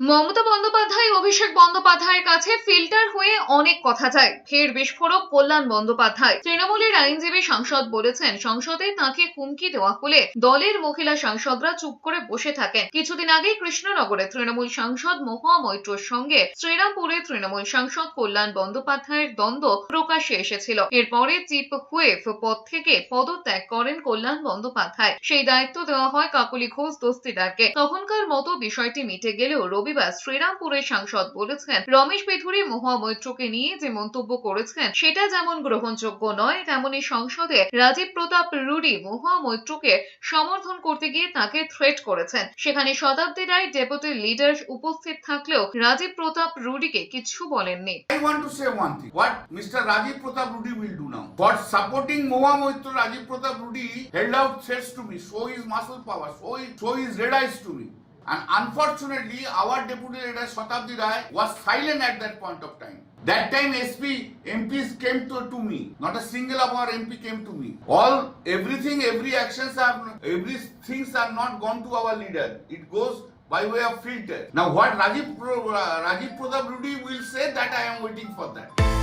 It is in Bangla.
মমতা বন্দ্যোপাধ্যায় অভিষেক বন্দ্যোপাধ্যায়ের কাছে ফিল্টার হয়ে অনেক কথা যায়। ফের বিস্ফোরক কল্যাণ বন্দ্যোপাধ্যায়। তৃণমূলের আইনজীবী সাংসদ বলেছেন, সংসদে তাকে হুমকি দেওয়া হলে দলের মহিলা সাংসদরা চুপ করে বসে থাকেন। কিছুদিন আগে কৃষ্ণনগরে তৃণমূল সাংসদ মহুয়া মৈত্রর সঙ্গে শ্রীরামপুরে তৃণমূল সাংসদ কল্যাণ বন্দ্যোপাধ্যায়ের দ্বন্দ্ব প্রকাশ্যে এসেছিল। এরপরে চিফ হুইপ পদ থেকে পদত্যাগ করেন কল্যাণ বন্দ্যোপাধ্যায়। সেই দায়িত্ব দেওয়া হয় কাকলি ঘোষ দস্তিদারকে। তখনকার মতো বিষয়টি মিটে গেলেও রবিবার শ্রীরামপুরের সাংসদ বলেছেন, রমেশ পেথুরি মহামৈত্রকে নিয়ে যে মন্তব্য করেছেন, সেটা যেমন গ্রহণযোগ্য নয় তেমনই সংসদে রাজীব প্রতাপ রুডি মহামৈত্রকে সমর্থন করতে গিয়ে তাকে থ্রেট করেছেন। সেখানে শতাব্দী রায় ডেপুটি লিডার উপস্থিত থাকলেও রাজীব প্রতাপ রুডিকে কিছু বলেননি। I want to say one thing what mister Rajiv Pratap Rudy will do now for supporting মহামৈত্র Rajiv Pratap Rudy to me so power And unfortunately, our deputy leader Shatabdi Rai was silent at that point of time. That time SP MPs came to, to me. Not a single of our MP came to me. All everything, every actions are every things are not gone to our leader. It goes by way of filter. Now what Rajiv uh, Rajiv Pratap Rudy will say that I am waiting for that.